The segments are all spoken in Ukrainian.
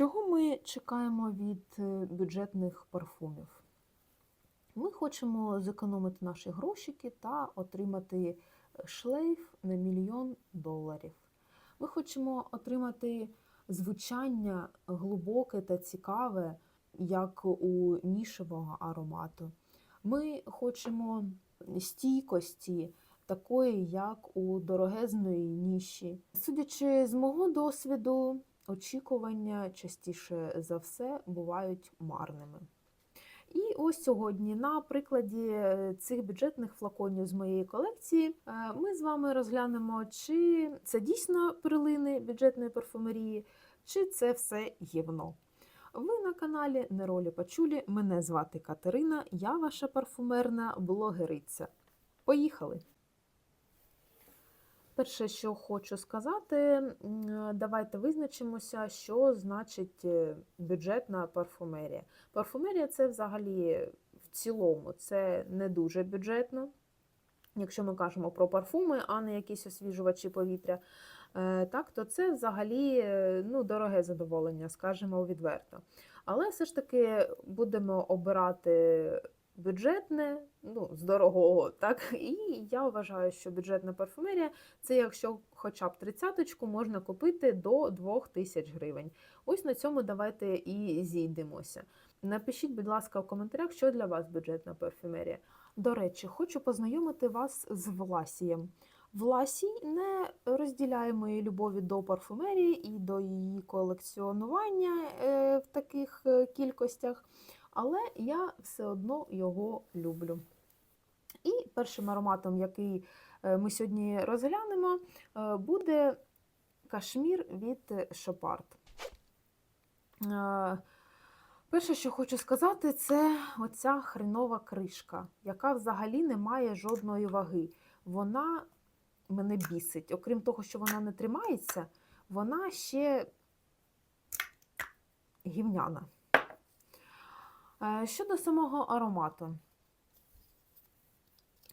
Чого ми чекаємо від е, бюджетних парфумів? Ми хочемо зекономити наші грошики та отримати шлейф на мільйон доларів. Ми хочемо отримати звучання глибоке та цікаве, як у нішевого аромату. Ми хочемо стійкості, такої, як у дорогезної ніші. Судячи з мого досвіду, очікування частіше за все бувають марними. І ось сьогодні, на прикладі е, цих бюджетних флаконів з моєї колекції, е, ми з вами розглянемо, чи це дійсно перлини бюджетної парфумерії, чи це все гівно. Ви на каналі Неролі Пачулі. Мене звати Катерина, я ваша парфумерна блогериця. Поїхали! Перше, що хочу сказати, давайте визначимося, що значить е, бюджетна парфумерія. Парфумерія це взагалі в цілому це не дуже бюджетно, якщо ми кажемо про парфуми, а не якісь освіжувачі повітря. Е, Так, то це взагалі е, ну, дороге задоволення, скажімо відверто. Але все ж таки будемо обирати бюджетне, ну, з дорогого, так? І я вважаю, що бюджетна парфумерія це якщо хоча б тридцяточку можна купити до 2000 гривень. Ось на цьому давайте і зійдемося. Напишіть, будь ласка, в коментарях, що для вас бюджетна парфюмерія. До речі, хочу познайомити вас з Власієм. Власій не розділяє моєї любові до парфумерії і до її колекціонування е, в таких е, кількостях, але я все одно його люблю. І першим ароматом, який е, ми сьогодні розглянемо, е, буде кашмір від Шопард. Е, Перше, що хочу сказати, це оця хренова кришка, яка взагалі не має жодної ваги. Вона мене бісить. Окрім того, що вона не тримається, вона ще гівняна. Е, Щодо самого аромату,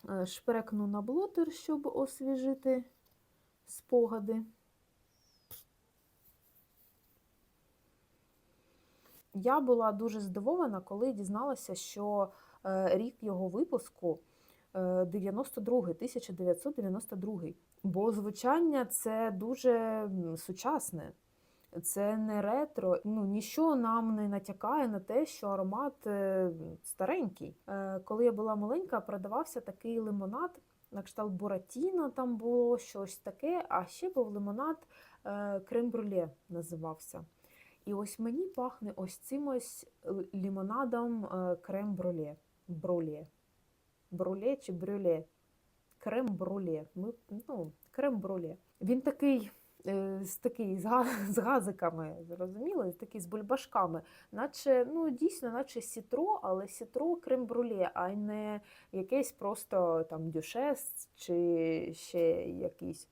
Е, шпрекну на блотер, щоб освіжити спогади. Я була дуже здивована, коли дізналася, що е, рік його випуску е, 92 1992. Бо звучання це дуже сучасне, це не ретро. Ну, ніщо нам не натякає на те, що аромат е, старенький. Е, Коли я була маленька, продавався такий лимонад. На кшталт Буратіно там було щось таке, а ще був лимонад е, крем-брюле називався. І ось мені пахне ось цим ось л- лімонадом е, крем-брюле. Бруле. Бруле чи брюле? Крем-бруле. Ми, ну, крем-бруле. Він такий, з, такий з, га- з газиками, зрозуміло, такий з бульбашками. Наче, ну, дійсно, наче сітро, але сітро крем-бруле, а не якесь просто там дюшес чи ще якийсь.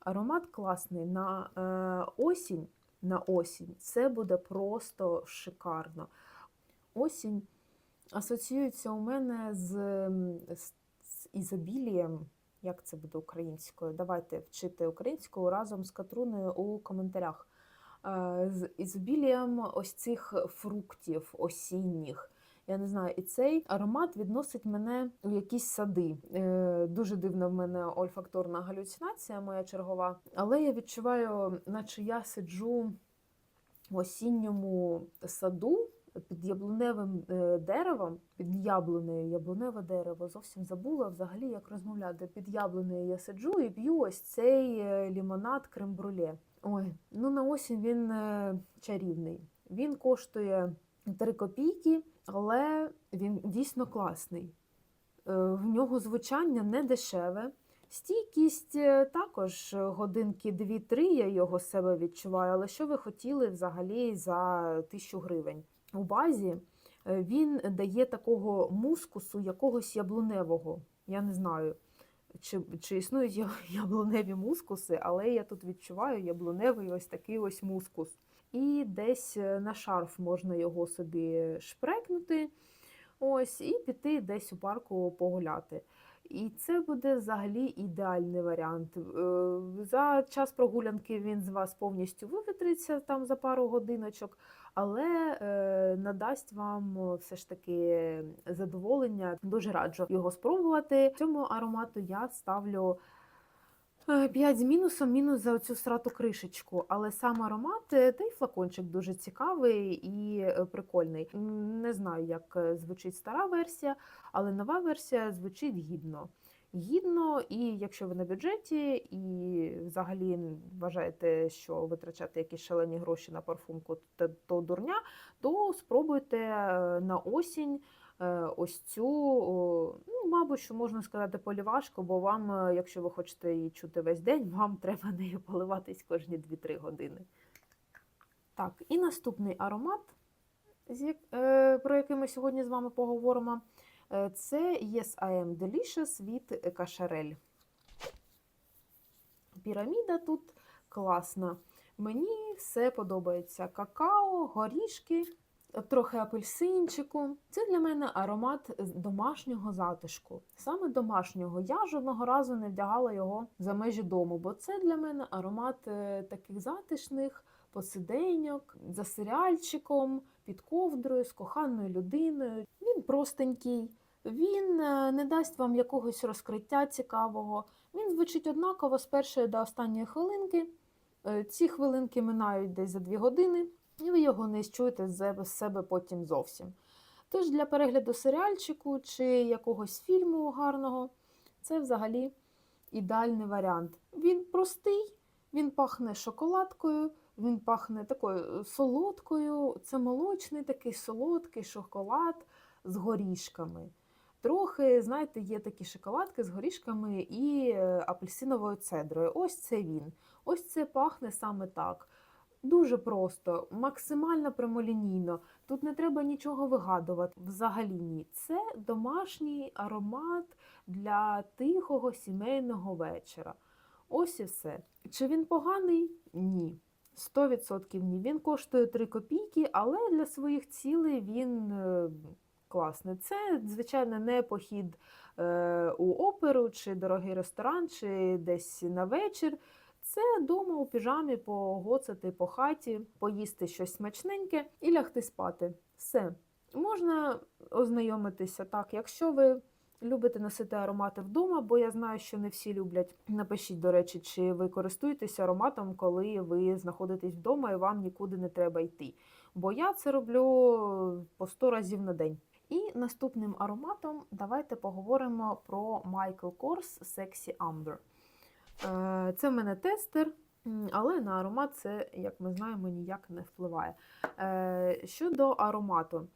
Аромат класний на е, осінь. На осінь це буде просто шикарно. Осінь асоціюється у мене з, з, з ізобілієм. Як це буде українською? Давайте вчити українською разом з Катруною у коментарях. Е, З ізобілієм ось цих фруктів осінніх. Я не знаю, і цей аромат відносить мене у якісь сади. Е, Дуже дивна в мене ольфакторна галюцинація, моя чергова. Але я відчуваю, наче я сиджу в осінньому саду під яблуневим е, деревом, під яблунею, яблуневе дерево. Зовсім забула взагалі, як розмовляти. Під яблунею я сиджу і п'ю ось цей е, лімонад крем-бруле. Ой, ну на осінь він е, чарівний. Він коштує 3 копійки, але він дійсно класний. В нього звучання не дешеве. Стійкість також годинки 2-3 я його себе відчуваю, але що ви хотіли взагалі за тисячу гривень? У базі е, він дає такого мускусу якогось яблуневого. Я не знаю, чи, чи існують яблуневі мускуси, але я тут відчуваю яблуневий ось такий ось мускус. І десь е, на шарф можна його собі шпрекнути, ось, і піти десь у парку погуляти. І це буде взагалі ідеальний варіант. Е, За час прогулянки він з вас повністю вивітриться там за пару годиночок, але е, надасть вам все ж таки задоволення. Дуже раджу його спробувати. Цьому аромату я ставлю. 5 з мінусом, мінус за цю срату кришечку, але сам аромат е, та й флакончик дуже цікавий і е, прикольний. Не знаю, як е, звучить стара версія, але нова версія звучить гідно. Гідно, і якщо ви на бюджеті і взагалі вважаєте, що витрачати якісь шалені гроші на парфумку то, дурня, то спробуйте е, на осінь е, ось цю, ну, мабуть, що можна сказати, полівашку, бо вам, е, якщо ви хочете її чути весь день, вам треба нею поливатись кожні 2-3 години. Так, і наступний аромат, е, про який ми сьогодні з вами поговоримо, е, це Yes I Am Delicious від Кашарель. Піраміда тут класна. Мені все подобається. Какао, горішки, трохи апельсинчику. Це для мене аромат домашнього затишку. Саме домашнього. Я жодного разу не вдягала його за межі дому, бо це для мене аромат е, таких затишних посиденьок, за серіальчиком, під ковдрою, з коханою людиною. Він простенький. Він е, не дасть вам якогось розкриття цікавого. Він звучить однаково з першої до останньої хвилинки. Е, Ці хвилинки минають десь за дві години, і ви його не чуєте з себе- потім зовсім. Тож для перегляду серіальчику чи якогось фільму гарного це взагалі ідеальний варіант. Він простий, він пахне шоколадкою, він пахне такою е, солодкою. Це молочний такий солодкий шоколад з горішками. Трохи, знаєте, є такі шоколадки з горішками і е, апельсиновою цедрою. Ось це він. Ось це пахне саме так. Дуже просто, максимально прямолінійно. Тут не треба нічого вигадувати. Взагалі ні. Це домашній аромат для тихого сімейного вечора. Ось і все. Чи він поганий? Ні. 100% ні. Він коштує 3 копійки, але для своїх цілей він е, класний. Це, звичайно, не похід е, у оперу, чи дорогий ресторан, чи десь на вечір. Це вдома у піжамі погоцати по хаті, поїсти щось смачненьке і лягти спати. Все. Можна ознайомитися так, якщо ви любите носити аромати вдома, бо я знаю, що не всі люблять. Напишіть, до речі, чи ви користуєтеся ароматом, коли ви знаходитесь вдома і вам нікуди не треба йти. Бо я це роблю по 100 разів на день. І наступним ароматом давайте поговоримо про Michael Kors Sexy Amber. Е, Це в мене тестер, але на аромат це, як ми знаємо, ніяк не впливає. Е, Щодо аромату.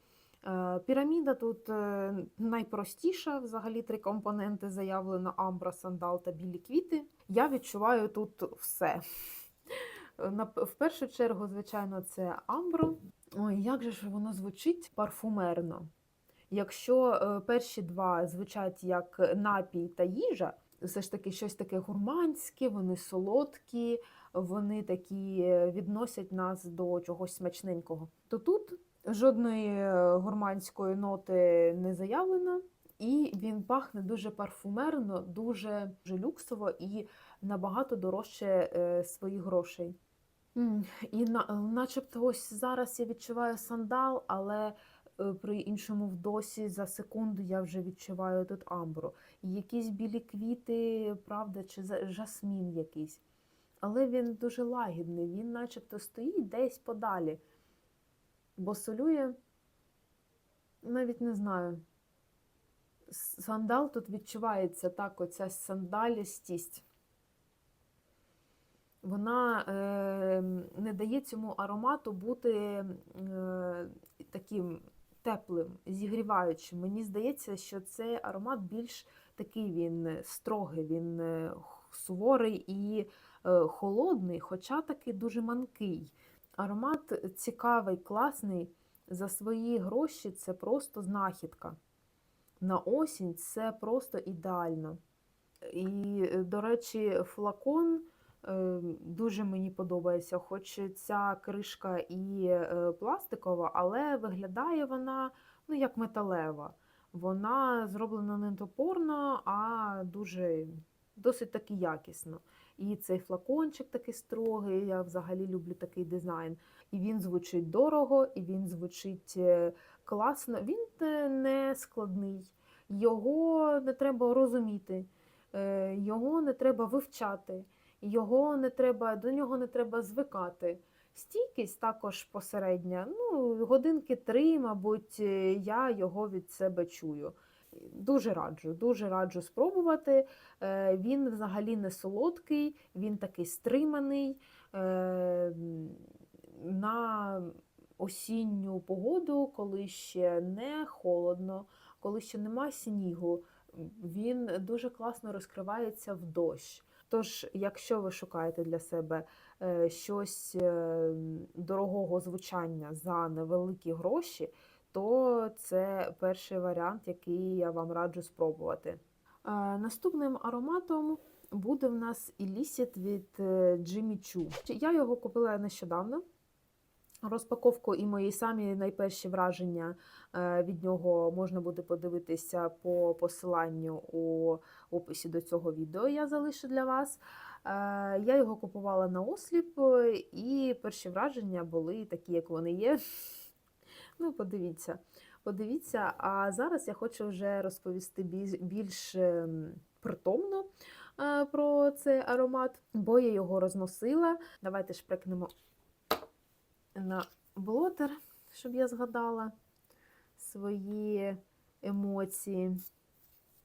Е, Піраміда тут найпростіша, взагалі три компоненти заявлено: амбра, сандал та білі квіти. Я відчуваю тут все. В першу чергу, звичайно, це амбро. Ой, як же ж воно звучить парфумерно. Якщо перші два звучать як напій та їжа, все ж таки щось таке гурманське, вони солодкі, вони такі е, відносять нас до чогось смачненького. То тут жодної е, гурманської ноти не заявлено, і він пахне дуже парфумерно, дуже, дуже люксово і набагато дорожче е, своїх грошей. І на, начебто ось зараз я відчуваю сандал, але при іншому вдосі за секунду я вже відчуваю тут амбру. Якісь білі квіти, правда, чи жасмін якийсь. Але він дуже лагідний, він начебто стоїть десь подалі. Бо солює, навіть не знаю. Сандал тут відчувається так, оця сандалістість. Вона е, не дає цьому аромату бути е, таким теплим, зігріваючим. Мені здається, що цей аромат більш такий він строгий, він е, суворий і е, холодний, хоча таки дуже манкий. Аромат цікавий, класний. За свої гроші це просто знахідка. На осінь це просто ідеально. І, е, до речі, флакон е, дуже мені подобається, хоч ця кришка і е, пластикова, але виглядає вона ну, як металева. Вона зроблена не топорно, а дуже досить таки якісно. І цей флакончик такий строгий, я взагалі люблю такий дизайн. І він звучить дорого, і він звучить е, класно. Він е, не складний, його не треба розуміти, е, його не треба вивчати, його не треба, до нього не треба звикати. Стійкість також посередня. Ну, годинки три, мабуть, е, я його від себе чую. Дуже раджу, дуже раджу спробувати. Е, Він взагалі не солодкий, він такий стриманий. Е, На осінню погоду, коли ще не холодно, коли ще нема снігу, він дуже класно розкривається в дощ. Тож, якщо ви шукаєте для себе е, щось е, дорогого звучання за невеликі гроші, то це перший варіант, який я вам раджу спробувати. Е, Наступним ароматом буде в нас ілісіт від Jimmy Choo. Я його купила нещодавно. Розпаковку і мої самі найперші враження е, від нього можна буде подивитися по посиланню у описі до цього відео. Я залишу для вас. Е, Я його купувала на осліп, е, і перші враження були такі, як вони є. Ну, подивіться. Подивіться, а зараз я хочу вже розповісти більш, ем, притомно про цей аромат, бо я його розносила. Давайте шприкнемо на блотер, щоб я згадала свої емоції.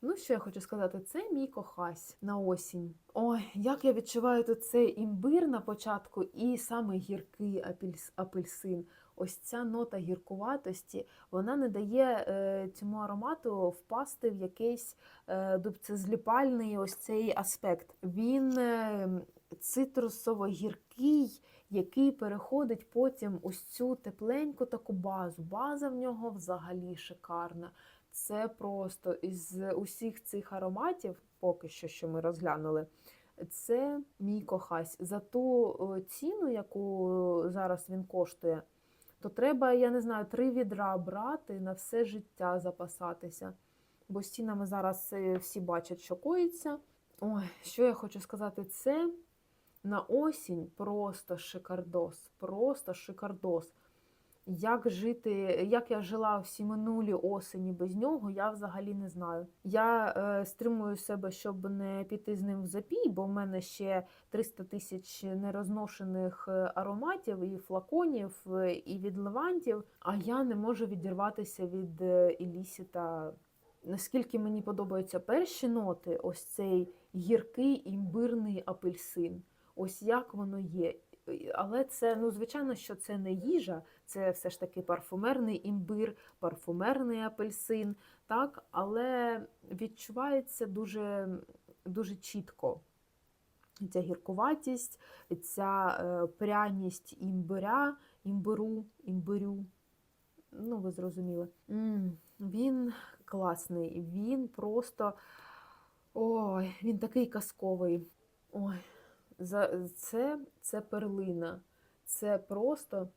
Ну, що я хочу сказати, це мій кохась на осінь. Ой, як я відчуваю тут цей імбир на початку і саме гіркий апельс- апельсин. Ось ця нота гіркуватості, вона не дає е, цьому аромату впасти в якийсь е, дубцезліпальний ось цей аспект. Він е, цитрусово-гіркий, який переходить потім ось цю тепленьку таку базу. База в нього взагалі шикарна. Це просто із усіх цих ароматів, поки що, що ми розглянули, це мій кохась. За ту ціну, яку зараз він коштує, то треба, я не знаю, три відра брати на все життя запасатися. Бо з цінами зараз е, всі бачать, що коїться. Ой, що я хочу сказати, це на осінь просто шикардос, просто шикардос. Як жити, як я жила всі минулі осені без нього, я взагалі не знаю. Я е, стримую себе, щоб не піти з ним в запій, бо в мене ще 300 тисяч нерозношених е, ароматів і флаконів, е, і від левантів, а я не можу відірватися від е, Ілісіта. Наскільки мені подобаються перші ноти, ось цей гіркий імбирний апельсин. Ось як воно є. Але це, ну, звичайно, що це не їжа, це все ж таки парфумерний імбир, парфумерний апельсин, так? але відчувається дуже, дуже чітко ця гіркуватість, ця е, пряність імбиря, імбиру, імбирю. Ну, ви зрозуміли. М, Він класний, він просто ой, він такий казковий. Ой, це, це перлина. Це просто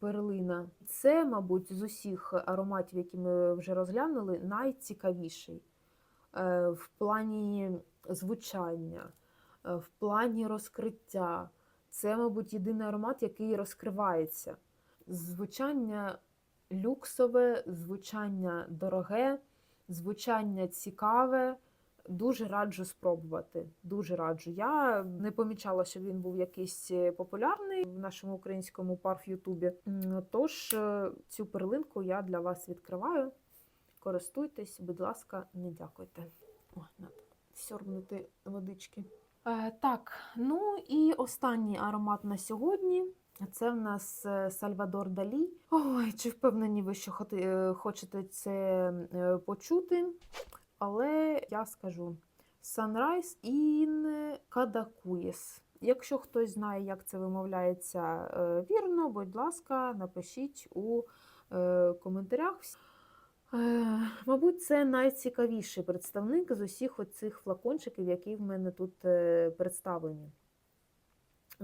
перлина. Це, мабуть, з усіх ароматів, які ми вже розглянули, найцікавіший Е, в плані звучання, е, в плані розкриття. Це, мабуть, єдиний аромат, який розкривається. Звучання люксове, звучання дороге, звучання цікаве. Дуже раджу спробувати. Дуже раджу. Я не помічала, що він був якийсь е, популярний в нашому українському парф Ютубі. Тож е, цю перлинку я для вас відкриваю. Користуйтесь, будь ласка, не дякуйте. Ой, надо сьорбнути водички. Е, так, ну і останній аромат на сьогодні. Це в нас е, Сальвадор Далі. Ой, чи впевнені ви, що хочете це почути? Але я скажу Sunrise in Cadaqués. Якщо хтось знає, як це вимовляється е, вірно, будь ласка, напишіть у е, коментарях. Е, Мабуть, це найцікавіший представник з усіх оцих флакончиків, які в мене тут представлені.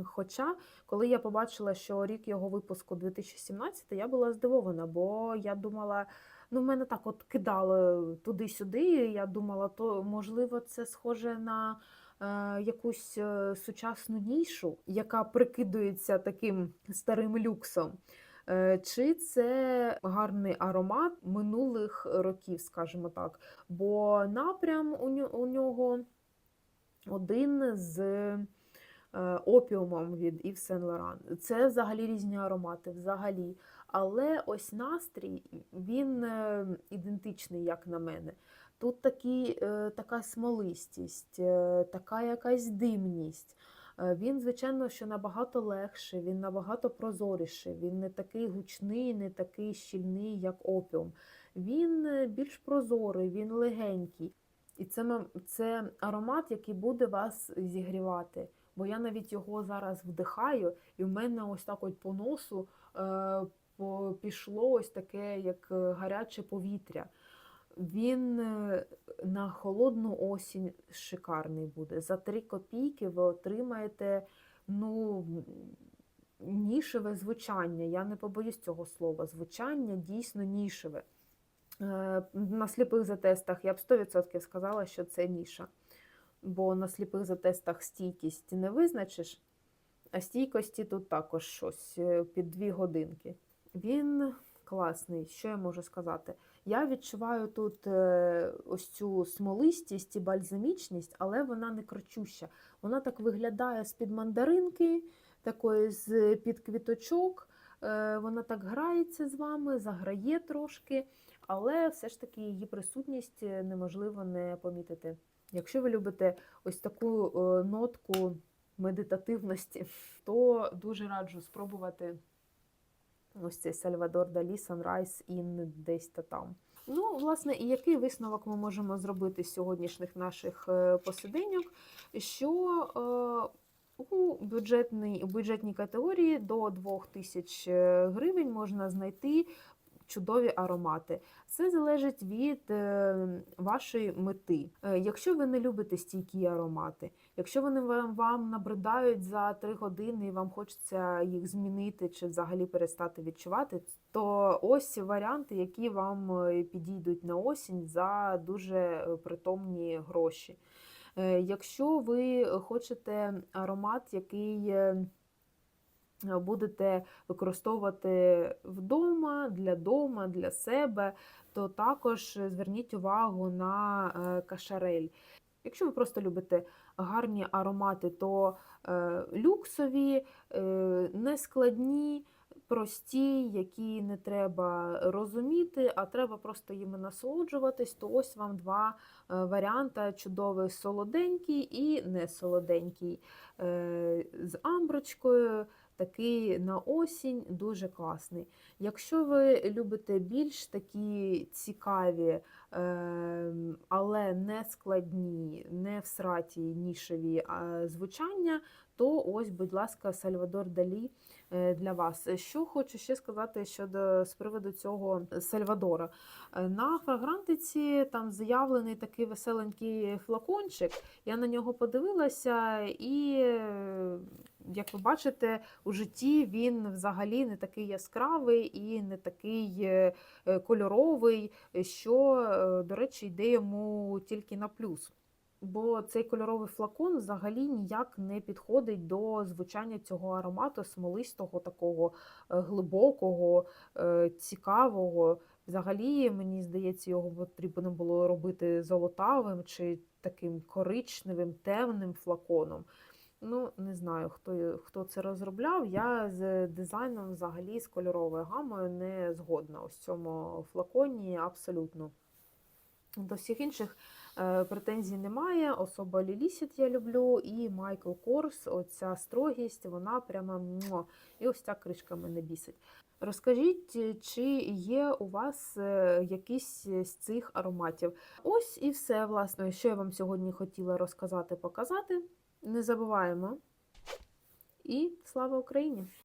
Хоча, коли я побачила, що рік його випуску 2017, я була здивована, бо я думала, ну, мене так от кидало туди-сюди. і Я думала, то можливо, це схоже на е, якусь е, сучасну нішу, яка прикидується таким старим люксом. Е, Чи це гарний аромат минулих років, скажімо так. Бо напрям у нього один з е, опіумом від Yves Saint Laurent. Це взагалі різні аромати, взагалі. Але ось настрій, він е, ідентичний, як на мене. Тут такі, е, така смолистість, е, така якась димність. Е, Він, звичайно, що набагато легший, він набагато прозоріший, він не такий гучний, не такий щільний, як опіум. Він е, більш прозорий, він легенький. І це, це аромат, який буде вас зігрівати. Бо я навіть його зараз вдихаю, і в мене ось так от по носу е, пішло ось таке, як е, гаряче повітря. Він е, на холодну осінь шикарний буде. За 3 копійки ви отримаєте ну, нішеве звучання. Я не побоюсь цього слова. Звучання дійсно нішеве. На сліпих затестах я б 100% сказала, що це ніша. Бо на сліпих затестах стійкість не визначиш, а стійкості тут також щось е, під 2 годинки. Він класний, що я можу сказати? Я відчуваю тут е, ось цю смолистість і бальзамічність, але вона не кричуща. Вона так виглядає з-під мандаринки, такої з-під квіточок. Е, Вона так грається з вами, заграє трошки, але все ж таки її присутність неможливо не помітити. Якщо ви любите ось таку е, нотку медитативності, то дуже раджу спробувати ось цей Сальвадор Далі Sunrise in десь та там. Ну, власне, і який висновок ми можемо зробити з сьогоднішніх наших е, посиденьок, що е, у бюджетній, у бюджетній категорії до 2000 гривень можна знайти чудові аромати. Це залежить від е, вашої мети. Е, Якщо ви не любите стійкі аромати, якщо вони вам, набридають за 3 години і вам хочеться їх змінити чи взагалі перестати відчувати, то ось варіанти, які вам е, підійдуть на осінь за дуже притомні гроші. Якщо ви хочете аромат, який будете використовувати вдома, для дома, для себе, то також зверніть увагу на е, кашарель. Якщо ви просто любите гарні аромати, то е, люксові, е, нескладні, прості, які не треба розуміти, а треба просто їми насолоджуватись, то ось вам два варіанти чудовий солоденький і не солоденький. Е, З амброчкою, такий на осінь дуже класний. Якщо ви любите більш такі цікаві, ем, але не складні, не всраті нішеві звучання, то ось, будь ласка, Сальвадор Далі е, для вас. Що хочу ще сказати щодо з приводу цього Сальвадора. Е, На фрагрантиці там заявлений такий веселенький флакончик. Я на нього подивилася, і, як ви бачите, у житті він взагалі не такий яскравий і не такий е, е, кольоровий, що, е, до речі, йде йому тільки на плюс. Бо цей кольоровий флакон взагалі ніяк не підходить до звучання цього аромату смолистого, такого глибокого, цікавого. Взагалі, мені здається, його потрібно було робити золотавим чи таким коричневим, темним флаконом. Ну, не знаю, хто, хто це розробляв. Я з дизайном взагалі з кольоровою гамою не згодна ось в цьому флаконі абсолютно. До всіх інших е, претензій немає. Особа Лілісіт я люблю, і Майкл Корс, оця строгість, вона прямо і ось ця кришка мене бісить. Розкажіть, чи є у вас е, якісь з цих ароматів? Ось і все, власне, що я вам сьогодні хотіла розказати, показати. Не забуваємо. І слава Україні!